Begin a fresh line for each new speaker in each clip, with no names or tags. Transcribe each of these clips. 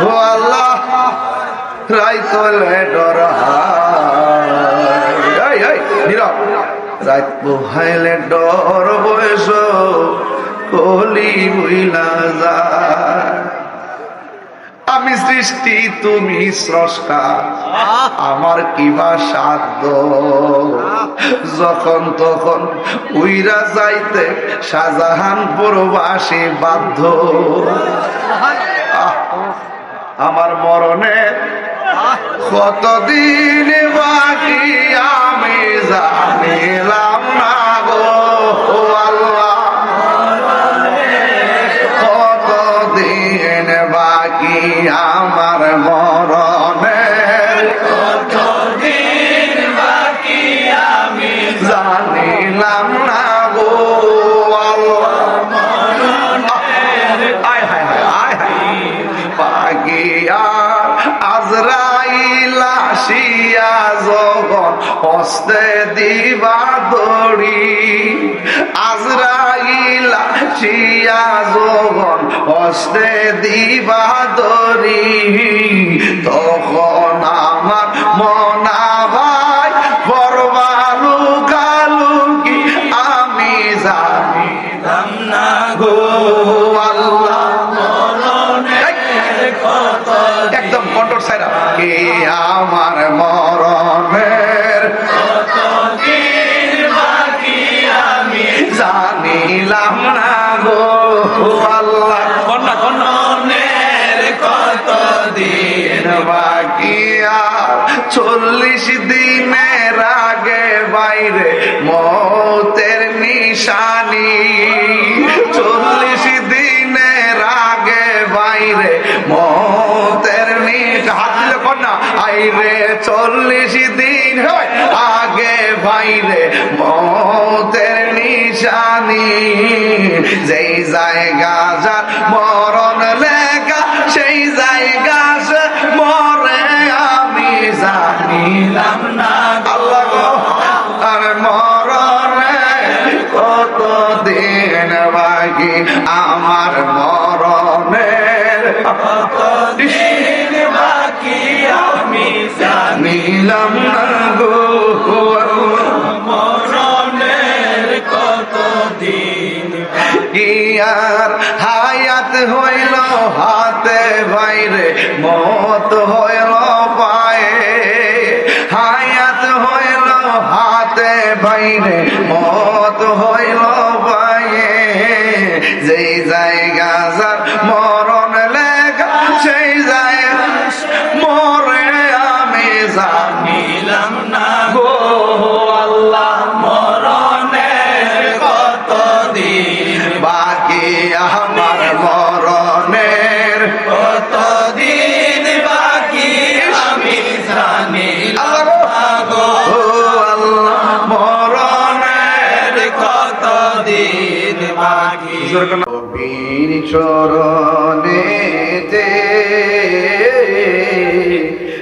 ও ডর বয়স, কলি বইলা যায়। আমি সৃষ্টি, তুমি স্রষ্টা। আমার কিবা সাধ্য। যখন তখন উইরা যাইতে শাহজাহান প্রবাসী বাধ্য। আমার মরণে কতদিন আসিয়া যখন হস্তে দিবা দড়ি আজরাইল আসিয়া যখন হস্তে দিবা দড়ি তখন আমার মনা বাইরে মতের নিশানি। চল্লিশ দিনের আগে বাইরে মতের হাত দিলে কন্যা আইরে চল্লিশ দিন হয় আগে বাইরে মতের নিশানি। যেই জায়গা যার মরণ লেখা, সেই জায়গা মরে আমি জানিলাম। আমার মরণের
বাকি আমি
জানিলাম না গো
মরণের কত দিন
ইয়ার হায়াত হইল হাতে বাইরে মত হইল পায়ে। হায়াত হইল হাতে বাইরে মত হইল যেই জায়গা বাকি বীর চরণেতে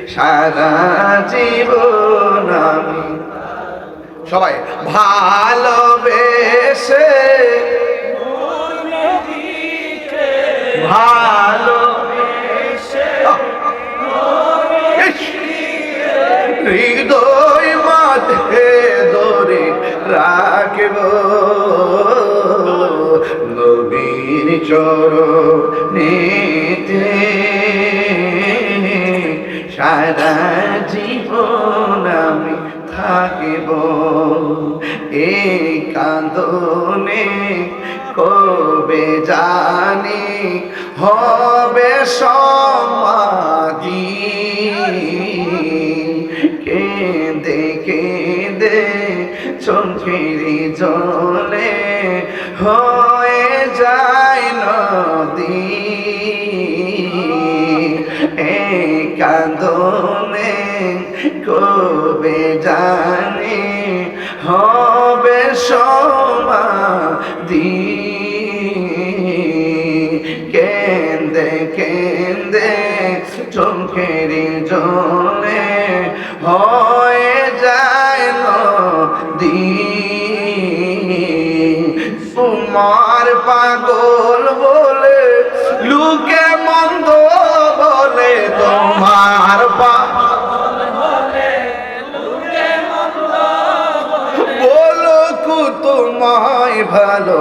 সারা জীবন আমি সবাই ভালোবেসে চরণেতে সারা জীবন আমি থাকিব। এই কান্দনে কবে জানি হবে সমাধি। কেঁদে কেঁদে চোখের জলে হয়ে এই কান্দনে কবে জানি? হবে সমাধি কেন্দে কেন্দে চোখের জলে হয়ে যায় নদী। তোমার পাগল বলে লুকে মন্দ পা বলকু তোমায় ভালো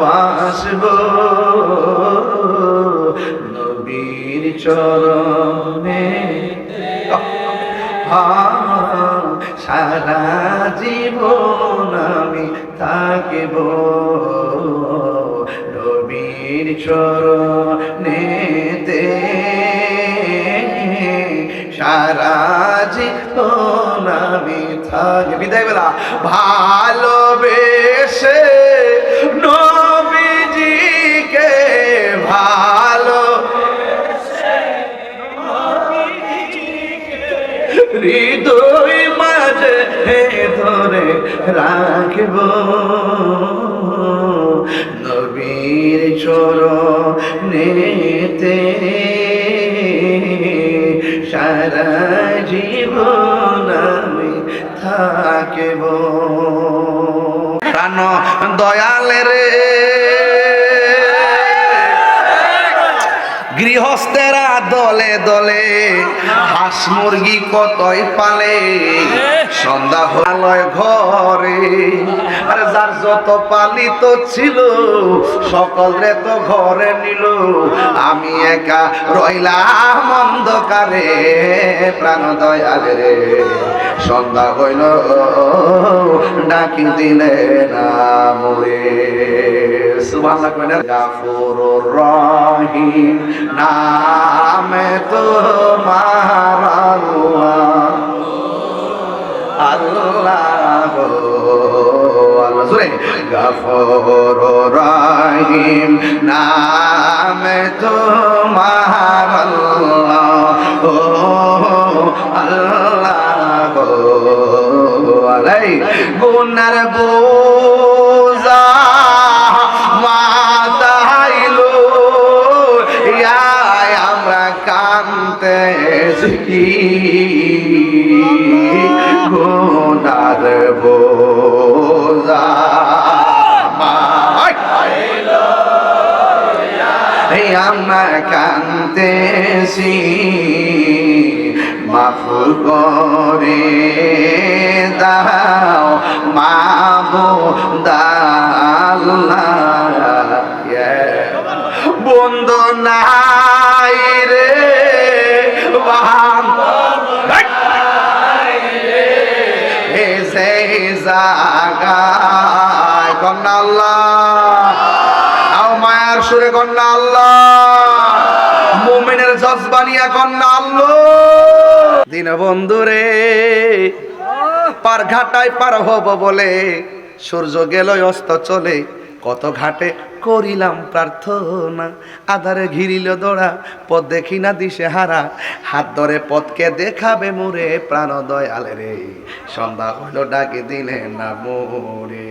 বাসব নবীর চরণে। সারা জীবন আমি থাকিব। নবীর চরণেতে সারা জীবন আমি থাকি বিদায় বেলা ভালোবেসে নবীজিকে ভালো হৃদয় মাঝে ধরে রাখব। নবীর চরণেতে সারা জীবন আমি থাকব। প্রাণ দয়ালের গৃহস্থেরা দলে দলে, হাঁস মুরগি কতই পালে? সন্ধ্যা হলয় ঘরে, আর যার যত পালিত ছিল, সকলে তো ঘরে নিল। আমি একা রইলাম অন্ধকারে প্রাণ দয়ালে রে। সন্ধ্যা হইল ডাকি দিলে না নামে তোমার আল্লাহ। রহিম নামে তোমার আল্লাহ। ও আল্লাহ। আলাই গুনার বোঝা মাতাইলো। ইয়াই আমরা কানতে শিখি। গুনার বোঝা এই আমরা কান্তেছি করে দাও মাবো দাল্লাহ বন্ধ নাই রে কন্যা আল্লাহ। আও মায়ার সুরে জজবানিয়া কন্যা আল্লাহ। দিন বন্ধুরে পার ঘাটায় পার হব বলে সূর্য গেল অস্ত চলে। কত ঘাটে করিলাম প্রার্থনা, আধারে ঘিরিল দোড়া, পথ দেখি না দিশে হারা। হাত ধরে পথকে দেখাবে মোরে প্রাণ দয়ালে রে, সন্ধ্যা হইল ডাকে দিলে না মোরে।